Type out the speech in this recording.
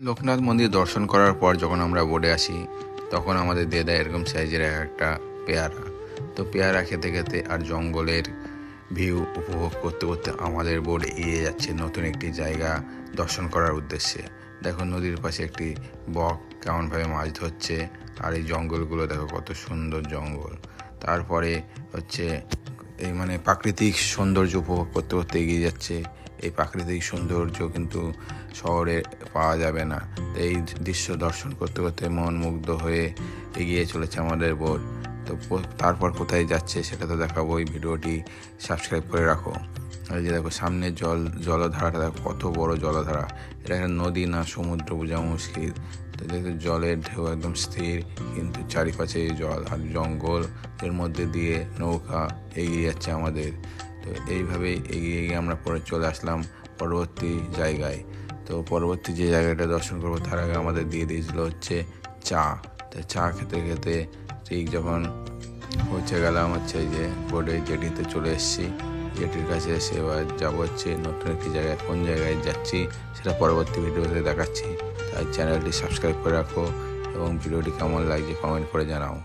লোকনাথ মন্দির দর্শন করার পর যখন আমরা বোর্ডে আসি, তখন আমাদের দিয়ে দেয় এরকম সাইজের এক একটা পেয়ারা। তো পেয়ারা খেতে খেতে আর জঙ্গলের ভিউ উপভোগ করতে করতে আমাদের বোর্ড এগিয়ে যাচ্ছে নতুন একটি জায়গা দর্শন করার উদ্দেশ্যে। দেখো নদীর পাশে একটি বক, কেমনভাবে মাছ ধরছে, আর এই জঙ্গলগুলো দেখো কত সুন্দর জঙ্গল। তারপরে হচ্ছে এই মানে প্রাকৃতিক সৌন্দর্য উপভোগ করতে করতে এগিয়ে যাচ্ছে। এই প্রাকৃতিক সৌন্দর্য কিন্তু শহরে পাওয়া যাবে না। তো এই দৃশ্য দর্শন করতে করতে মন মুগ্ধ হয়ে এগিয়ে চলেছে আমাদের বোট তো তারপর কোথায় যাচ্ছে সেটা তো দেখাবো। এই ভিডিওটি সাবস্ক্রাইব করে রাখো। এই যে দেখো, সামনে জল, জলধারাটা দেখো, কত বড় জলধারা। এটা একটা নদী না সমুদ্র বোঝা মুশকিল। তো দেখো জলের ঢেউ একদম স্থির, কিন্তু চারিপাশে জল আর জঙ্গল এর মধ্যে দিয়ে নৌকা এগিয়ে যাচ্ছে আমাদের। তো এইভাবে এগিয়ে এগিয়ে আমরা পরে চলে আসলাম পরবর্তী জায়গায়। তো পরবর্তী যে জায়গাটা দর্শন করব তার আগে আমাদের দিয়ে দিয়েছিল হচ্ছে চা। তো চা খেতে খেতে ঠিক যখন পৌঁছে গেলাম হচ্ছে যে বোর্ডে জেটিতে চলে এসেছি। জেটির কাছে এসে এবার যাব হচ্ছে নতুন একটি জায়গায়। কোন জায়গায় যাচ্ছি সেটা পরবর্তী ভিডিওতে দেখাচ্ছি। তাই চ্যানেলটি সাবস্ক্রাইব করে রাখো এবং ভিডিওটি কেমন লাগছে কমেন্ট করে জানাও।